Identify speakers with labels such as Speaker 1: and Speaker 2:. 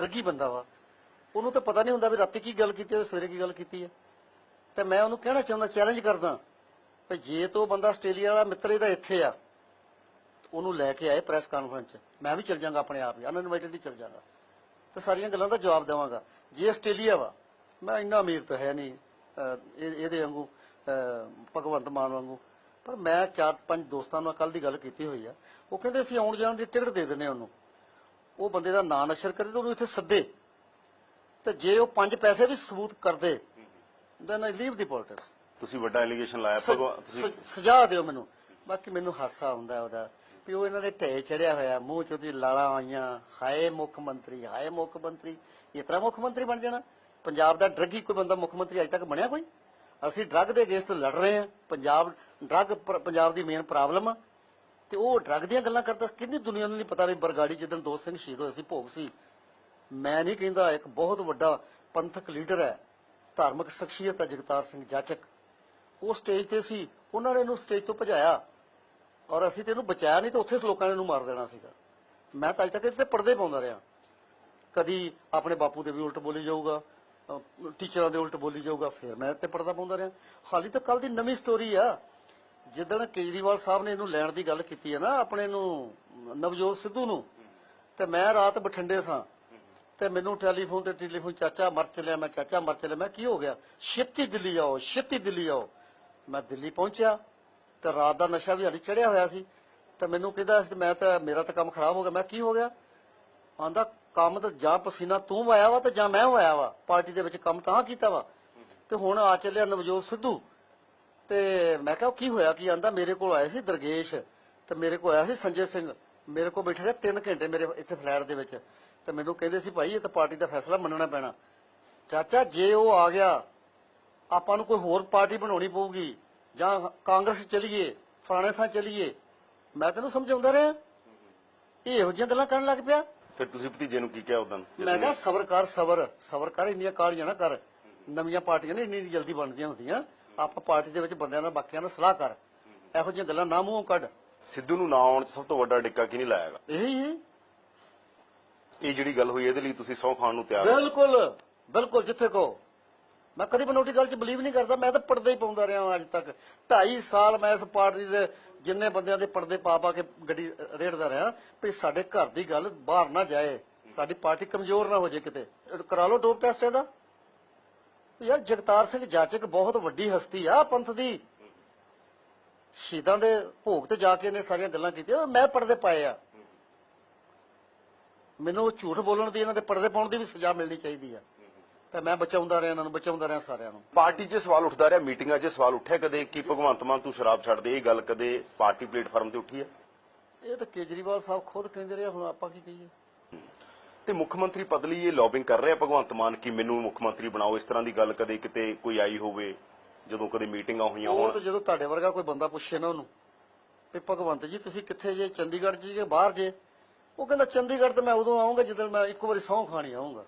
Speaker 1: ਰੱਗੀ ਬੰਦਾ ਵਾ। ਉਹਨੂੰ ਤਾਂ ਪਤਾ ਨਹੀਂ ਹੁੰਦਾ ਵੀ ਰਾਤੀ ਕੀ ਗੱਲ ਕੀਤੀ ਹੈ ਤੇ ਸਵੇਰੇ ਕੀ ਗੱਲ ਕੀਤੀ ਹੈ। ਤੇ ਮੈਂ ਉਹਨੂੰ ਕਹਿਣਾ ਚਾਹੁੰਦਾ ਚੈਲੰਜ ਕਰਦਾ ਵੀ ਜੇ ਤੋਂ ਬੰਦਾ ਆਸਟ੍ਰੇਲੀਆ ਵਾਲਾ ਮਿੱਤਰ ਇਹਦਾ ਇੱਥੇ ਆ, ਉਹਨੂੰ ਲੈ ਕੇ ਆਏ ਪ੍ਰੈਸ ਕਾਨਫਰੰਸ 'ਚ। ਮੈਂ ਵੀ ਚੱਲ ਜਾਗਾ ਆਪਣੇ ਆਪ ਹੀ ਅਨਇਨਵਾਈਟਡ ਹੀ ਚੱਲ ਜਾਗਾ ਤੇ ਸਾਰੀਆਂ ਗੱਲਾਂ ਦਾ ਜਵਾਬ ਦੇਵਾਂਗਾ। ਜੇ ਆਸਟ੍ਰੇਲੀਆ ਵਾ, ਮੈਂ ਇੰਨਾ ਅਮੀਰ ਤਾਂ ਹੈ ਨਹੀਂ ਇਹਦੇ ਵਾਂਗੂ, ਅਹ ਭਗਵੰਤ ਮਾਨ ਵਾਂਗੂ। ਪਰ ਮੈਂ ਚਾਰ, ਪੰਜ ਦੋਸਤਾਂ ਨਾਲ ਕੱਲ ਦੀ ਗੱਲ ਕੀਤੀ ਹੋਈ ਆ। ਉਹ ਕਹਿੰਦੇ ਅਸੀਂ ਆਉਣ ਜਾਣ ਦੀ ਟਿਕਟ ਦੇ ਦਿੰਨੇ ਉਹਨੂੰ। ਉਹ ਬੰਦੇ ਦਾ ਨਾਂ ਨਸ਼ਰ ਕਰੇ ਤਾਂ ਉਹਨੂੰ ਇੱਥੇ ਸੱਦੇ। ਤੇ ਜੇ ਉਹ ਪੰਜ ਪੈਸੇ ਵੀ ਸਬੂਤ ਕਰਦੇ ਦੈਨ ਆਈ ਲੀਵ ਦੀ ਪੋਲਿਟਿਕਸ
Speaker 2: ਤੁਸੀਂ ਵੱਡਾ ਐਲੀਗੇਸ਼ਨ ਲਾਇਆ ਭਗਵਾਨ ਤੁਸੀਂ
Speaker 1: ਸਜਾ ਦਿਓ ਮੈਨੂੰ। ਬਾਕੀ ਮੈਨੂੰ ਹਾਸਾ ਹੁੰਦਾ ਉਹਦਾ ਵੀ ਉਹ ਇਹਨਾਂ ਦੇ ਢੇ ਚੜਿਆ ਹੋਇਆ ਮੂੰਹ ਚ ਉਹਦੀ ਲਾਲਾਂ ਆਈਆਂ ਹਾਏ ਮੁੱਖ ਮੰਤਰੀ ਹਾਏ ਮੁੱਖ ਮੰਤਰੀ। ਇਸ ਤਰ੍ਹਾਂ ਮੁੱਖ ਮੰਤਰੀ ਬਣ ਜਾਣਾ। ਪੰਜਾਬ ਦਾ ਡਰੱਗੀ ਕੋਈ ਬੰਦਾ ਮੁੱਖ ਮੰਤਰੀ ਅਜੇ ਤੱਕ ਬਣਿਆ ਕੋਈ? ਅਸੀਂ ਡਰੱਗ ਦੇ ਅਗੇਂਸਟ ਲੜ ਰਹੇ ਹਾਂ। ਪੰਜਾਬ ਡਰੱਗ ਪੰਜਾਬ ਦੀ ਮੇਨ ਪ੍ਰੋਬਲਮ ਆ। ਤੇ ਉਹ ਡਰੱਗ ਦੀਆਂ ਗੱਲਾਂ ਕਰਦਾ ਕਿੰਨੀ ਦੁਨੀਆ ਨੂੰ ਨਹੀਂ ਪਤਾ ਵੀ ਬਰਗਾੜੀ ਜਿੱਦਣ ਦੋ ਸਿੰਘ ਸ਼ਹੀਦ ਹੋਏ ਸੀ, ਭੋਗ ਸੀ। ਮੈਂ ਨਹੀਂ ਕਹਿੰਦਾ ਇੱਕ ਬਹੁਤ ਵੱਡਾ ਪੰਥਕ ਲੀਡਰ ਹੈ, ਧਾਰਮਿਕ ਸ਼ਖਸੀਅਤ ਹੈ ਜਗਤਾਰ ਸਿੰਘ ਜਾਚਕ। ਉਹ ਸਟੇਜ ਤੇ ਸੀ, ਉਹਨਾਂ ਨੇ ਇਹਨੂੰ ਸਟੇਜ ਤੋਂ ਭਜਾਇਆ ਔਰ ਅਸੀਂ ਤੇ ਇਹਨੂੰ ਬਚਾਇਆ ਨਹੀਂ ਤਾਂ ਉੱਥੇ ਲੋਕਾਂ ਨੇ ਇਹਨੂੰ ਮਾਰ ਦੇਣਾ ਸੀਗਾ। ਮੈਂ ਤਾਂ ਅਜੇ ਤੱਕ ਇੱਥੇ ਪਰਦੇ ਪਾਉਂਦਾ ਰਿਹਾ। ਕਦੀ ਆਪਣੇ ਬਾਪੂ ਦੇ ਵੀ ਉਲਟ ਬੋਲੀ ਜਾਊਗਾ ਟੀਚਰਾਂ ਦੇ ਉਲਟ ਬੋਲੀ ਜਾਊਗਾ, ਫਿਰ ਮੈਂ ਤੇ ਪਰਦਾ ਪਾਉਂਦਾ ਰਿਹਾ। ਹਾਲੀ ਤਾਂ ਕੱਲ ਦੀ ਨਵੀਂ ਸਟੋਰੀ ਆ। ਜਿੱਦਣ ਕੇਜਰੀਵਾਲ ਸਾਹਿਬ ਨੇ ਇਹਨੂੰ ਲੈਣ ਦੀ ਗੱਲ ਕੀਤੀ ਹੈ ਨਾ, ਆਪਣੇ ਨੂੰ, ਨਵਜੋਤ ਸਿੱਧੂ ਨੂੰ, ਤੇ ਮੈਂ ਰਾਤ ਬਠਿੰਡੇ ਸਾਂ, ਤੇ ਮੈਨੂੰ ਟੈਲੀਫੋਨ ਤੇ ਟੈਲੀਫੋਨ, ਚਾਚਾ ਮਰ ਚੱਲਿਆ ਮੈਂ ਚਾਚਾ ਮਰ ਚੱਲਿਆ ਮੈਂ ਕੀ ਹੋ ਗਿਆ? ਛੇਤੀ ਦਿੱਲੀ ਆਓ, ਛੇਤੀ ਦਿੱਲੀ ਆਓ। ਮੈਂ ਦਿੱਲੀ ਪਹੁੰਚਿਆ, ਤੇ ਰਾਤ ਦਾ ਨਸ਼ਾ ਵੀ ਹਾਲੀ ਚੜਿਆ ਹੋਇਆ ਸੀ, ਤੇ ਮੈਨੂੰ ਕਹਿੰਦਾ ਸੀ, ਮੈਂ ਤਾਂ, ਮੇਰਾ ਤਾਂ ਕੰਮ ਖਰਾਬ ਹੋ ਗਿਆ। ਮੈਂ ਕੀ ਹੋ ਗਿਆ? ਆਂਦਾ, ਕੰਮ ਤਾਂ ਜਾਂ ਪਸੀਨਾ ਤੂੰ ਆਇਆ ਵਾ ਤੇ ਜਾਂ ਮੈਂ ਆਇਆ ਵਾ, ਪਾਰਟੀ ਦੇ ਵਿੱਚ ਕੰਮ ਤਾਂ ਕੀਤਾ ਵਾ। ਤੇ ਹੁਣ ਆ ਚੱਲਿਆ ਨਵਜੋਤ ਸਿੱਧੂ। ਤੇ ਮੈਂ ਕਿਹਾ ਉਹ ਕੀ ਹੋਇਆ ਕੀ ਆਂਦਾ? ਮੇਰੇ ਕੋਲ ਆਏ ਸੀ ਦਰਗੇਸ਼ ਤੇ ਮੇਰੇ ਕੋਲ ਆਇਆ ਸੀ ਸੰਜੇ ਸਿੰਘ। ਮੇਰੇ ਕੋਲ ਬੈਠੇ ਰਹੇ 3 ਘੰਟੇ ਮੇਰੇ ਇੱਥੇ ਫਲੈਟ ਦੇ ਵਿੱਚ। ਤੇ ਮੈਨੂੰ ਕਹਿੰਦੇ ਸੀ ਭਾਈ ਇਹ ਤਾਂ ਪਾਰਟੀ ਦਾ ਫੈਸਲਾ ਮੰਨਣਾ ਪੈਣਾ। ਚਾਚਾ ਜੇ ਉਹ ਆ ਗਿਆ ਆਪਾਂ ਨੂੰ ਕੋਈ ਹੋਰ ਪਾਰਟੀ ਬਣਾਉਣੀ ਪਊਗੀ। ਜਾਂ ਕਾਂਗਰਸ ਚਲੀਏ ਫਲਾਣੇ ਥਾਂ ਚਲੀਏ। ਮੈਂ ਤੈਨੂੰ ਸਮਝਾਉਂਦਾ ਰਿਹਾ। ਇਹ ਇਹੋ ਜਿਹੀਆਂ ਗੱਲਾਂ ਕਰਨ ਲੱਗ ਪਿਆ।
Speaker 2: ਫਿਰ ਤੁਸੀਂ ਭਤੀਜੇ ਨੂੰ ਕੀ ਕਿਹਾ ਉਦੋਂ
Speaker 1: ਮੈਂ ਕਿਹਾ ਸਬਰ ਕਰ ਸਬਰ। ਸਬਰ ਕਰ ਇੰਨੀਆਂ ਕਾਹਲੀਆਂ ਨਾ ਕਰ। ਨਵੀਆਂ ਪਾਰਟੀਆਂ ਨੇ ਇੰਨੀ ਜਲਦੀ ਬਣਦੀਆਂ ਹੁੰਦੀਆਂ। ਆਪਾਂ ਪਾਰਟੀ ਦੇ ਵਿੱਚ ਬੰਦਿਆਂ ਨਾਲ ਬਾਕੀਆਂ ਨਾਲ ਸਲਾਹ ਕਰ। ਇਹੋ ਜਿਹੀਆਂ ਗੱਲਾਂ ਨਾ ਮੂੰਹੋਂ ਕੱਢ।
Speaker 2: ਸਿੱਧੂ ਨੂੰ ਨਾ ਆਉਣ 'ਚ ਸਭ ਤੋਂ ਵੱਡਾ ਡਿੱਕਾ ਕੀ ਨਹੀਂ ਲਾਇਆਗਾ
Speaker 1: ਇਹੀ ਹੈ।
Speaker 2: ਇਹ ਜਿਹੜੀ ਗੱਲ ਹੋਈ ਇਹਦੇ ਲਈ ਤੁਸੀਂ ਸੌ ਖਾਣ ਨੂੰ ਤਿਆਰ ਹੋ।
Speaker 1: ਬਿਲਕੁਲ ਬਿਲਕੁਲ ਜਿੱਥੇ ਕੋ ਮੈਂ ਕਦੀ ਬਨੋਟੀ ਗੱਲ 'ਚ ਬਲੀਵ ਨਹੀਂ ਕਰਦਾ ਮੈਂ ਤਾਂ ਪਰਦੇ ਹੀ ਪਾਉਂਦਾ ਰਿਹਾ ਹਾਂ ਅੱਜ ਤੱਕ। 2.5 ਸਾਲ ਮੈਂ ਇਸ ਪਾਰਟੀ ਦੇ ਜਿੰਨੇ ਬੰਦਿਆਂ ਦੇ ਪਰਦੇ ਪਾ ਪਾ ਕੇ ਗੱਡੀ ਰੇੜਦਾ ਰਿਹਾ ਵੀ ਸਾਡੇ ਘਰ ਦੀ ਗੱਲ ਬਾਹਰ ਨਾ ਜਾਏ। ਸਾਡੀ ਪਾਰਟੀ ਕਮਜ਼ੋਰ ਨਾ ਹੋ ਜਾਏ ਕਿਤੇ। ਕਰਾ ਲਓ ਡੋਪ ਟੈਸਟ ਇਹਦਾ। ਯਾਰ ਜਗਤਾਰ ਸਿੰਘ ਜਾਚਕ ਬਹੁਤ ਵੱਡੀ ਹਸਤੀ ਆ ਪੰਥ ਦੀ। ਸ਼ਹੀਦਾਂ ਦੇ ਭੋਗ ਤੇ ਜਾ ਕੇ ਇਹਨੇ ਸਾਰੀਆਂ ਗੱਲਾਂ ਕੀਤੀਆਂ ਮੈਂ ਪਰਦੇ ਪਾਏ ਆ। ਮੈਨੂੰ ਝੂਠ ਬੋਲਣ ਦੀ ਇਹਨਾਂ ਦੇ ਪਰਦੇ ਪਾਉਣ ਦੀ ਵੀ ਸਜ਼ਾ ਮਿਲਣੀ ਚਾਹੀਦੀ ਆ। ਤੇ ਮੈਂ ਬਚਾਉਂਦਾ ਰਿਹਾ ਇਹਨਾਂ ਨੂੰ ਬਚਾਉਂਦਾ ਰਿਹਾ ਸਾਰਿਆਂ ਨੂੰ।
Speaker 2: ਪਾਰਟੀ 'ਚ ਸਵਾਲ ਉੱਠਦਾ ਰਿਹਾ ਮੀਟਿੰਗਾਂ 'ਚ ਸਵਾਲ ਉੱਠਿਆ ਕਦੇ ਕਿ ਭਗਵੰਤ ਮਾਨ ਤੂੰ ਸ਼ਰਾਬ ਛੱਡ ਦੇ ਇਹ ਗੱਲ ਕਦੇ ਪਾਰਟੀ ਪਲੇਟਫਾਰਮ ਤੇ ਉੱਠੀ ਹੈ
Speaker 1: ਇਹ ਤਾਂ ਕੇਜਰੀਵਾਲ ਸਾਹਿਬ ਖੁਦ ਕਹਿੰਦੇ ਰਹੇ ਹੁਣ ਆਪਾਂ ਕੀ ਕਹੀਏ?
Speaker 2: ਤੇ ਮੁੱਖ ਮੰਤਰੀ ਪਦ ਲਈ ਇਹ ਲੌਬਿੰਗ ਕਰ ਰਿਹਾ ਭਗਵੰਤ ਮਾਨ ਕਿ ਮੈਨੂੰ ਮੁੱਖ ਮੰਤਰੀ ਬਣਾਓ ਇਸ ਤਰ੍ਹਾਂ ਦੀ ਗੱਲ ਕਦੇ ਕਿਤੇ ਕੋਈ ਆਈ ਹੋਵੇ ਜਦੋਂ ਕਦੇ ਮੀਟਿੰਗਾਂ ਹੋਈਆਂ
Speaker 1: ਉਹ
Speaker 2: ਹੋਣ।
Speaker 1: ਤਾਂ ਜਦੋਂ ਤੁਹਾਡੇ ਵਰਗਾ ਕੋਈ ਬੰਦਾ ਪੁੱਛੇ ਨਾ ਉਹਨੂੰ ਵੀ ਭਗਵੰਤ ਜੀ ਤੁਸੀਂ ਕਿੱਥੇ ਜੇ? ਚੰਡੀਗੜ੍ਹ ਜੀ ਕਿ ਬਾਹਰ ਜੇ? ਉਹ ਕਹਿੰਦਾ ਚੰਡੀਗੜ੍ਹ ਤੇ ਮੈਂ ਉਦੋਂ ਆਉਂਗਾ ਜਦੋਂ ਮੈਂ ਇੱਕ ਵਾਰੀ ਸਹੁੰ ਖਾਣੀ ਆਉਂਗਾ